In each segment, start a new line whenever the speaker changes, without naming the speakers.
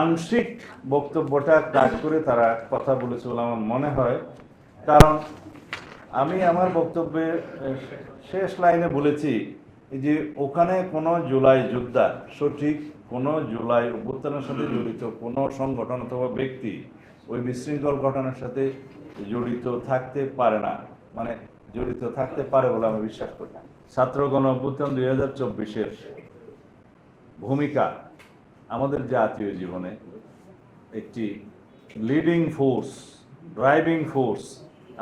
আংশিক বক্তব্যটা কাজ করে তারা কথা বলেছে বলে আমার মনে হয়। কারণ আমি আমার বক্তব্যে শেষ লাইনে বলেছি যে ওখানে কোনো জুলাই যোদ্ধা, সঠিক কোনো জুলাই অভ্যুত্থানের সাথে জড়িত কোনো সংগঠন অথবা ব্যক্তি ওই বিশৃঙ্খল ঘটনার সাথে জড়িত থাকতে পারে না। মানে জড়িত থাকতে পারে বলে আমি বিশ্বাস করি ছাত্র গণ অভ্যুত্থান দুই হাজার চব্বিশের ভূমিকা আমাদের জাতীয় জীবনে একটি লিডিং ফোর্স ড্রাইভিং ফোর্স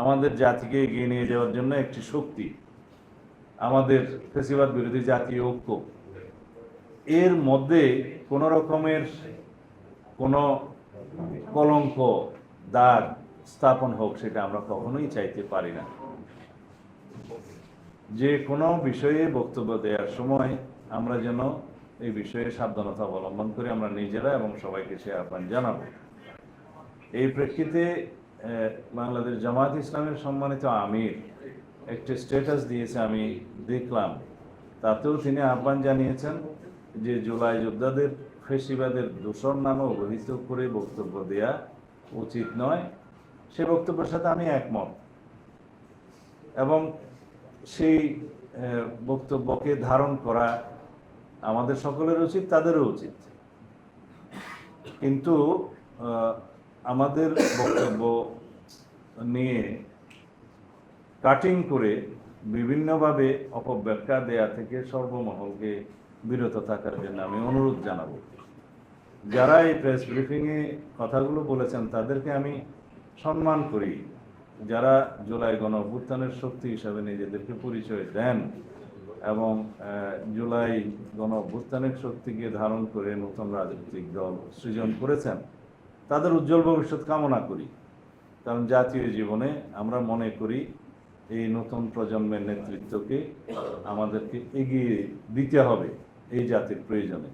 আমাদের জাতিকে এগিয়ে নিয়ে যাওয়ার জন্য একটি শক্তি, আমাদের ফেসিবাদ বিরোধী জাতীয় ঐক্য। এর মধ্যে কোনো রকমের কোনো কলঙ্ক, দাগ স্থাপন হোক সেটা আমরা কখনোই চাইতে পারি না। যে কোনো বিষয়ে বক্তব্য দেওয়ার সময় আমরা যেন এই বিষয়ে সাবধানতা অবলম্বন করে আমরা নিজেরা এবং সবাইকে সে আহ্বান জানাব। এই প্রেক্ষিতে বাংলাদেশ জামাত ইসলামের সম্মানিত আমির একটি স্ট্যাটাস দিয়েছে আমি দেখলাম। তাতেও তিনি আহ্বান জানিয়েছেন যে জুলাই যোদ্ধাদের, ফেসিবাদের দূষণ নামে অবহিত করে বক্তব্য দেয়া উচিত নয়। সে বক্তব্যের সাথে আমি একমত। এবং সেই বক্তব্যকে ধারণ করা আমাদের সকলের উচিত, তাদেরও উচিত। কিন্তু আমাদের বক্তব্য নিয়ে কাটিং করে বিভিন্নভাবে অপব্যাখ্যা দেয়া থেকে সর্বমহলকে বিরত থাকার জন্য আমি অনুরোধ জানাব। যারা এই প্রেস ব্রিফিংয়ে কথাগুলো বলেছেন, তাদেরকে আমি সম্মান করি। যারা জুলাই গণ অভ্যুত্থানের শক্তি হিসাবে নিজেদেরকে পরিচয় দেন এবং জুলাই গণ অভ্যুত্থানের শক্তিকে ধারণ করে নতুন রাজনৈতিক দল সৃজন করেছেন। তাদের উজ্জ্বল ভবিষ্যৎ কামনা করি। কারণ জাতীয় জীবনে আমরা মনে করি এই নতুন প্রজন্মের নেতৃত্বকে আমাদেরকে এগিয়ে দিতে হবে এই জাতির প্রয়োজনে।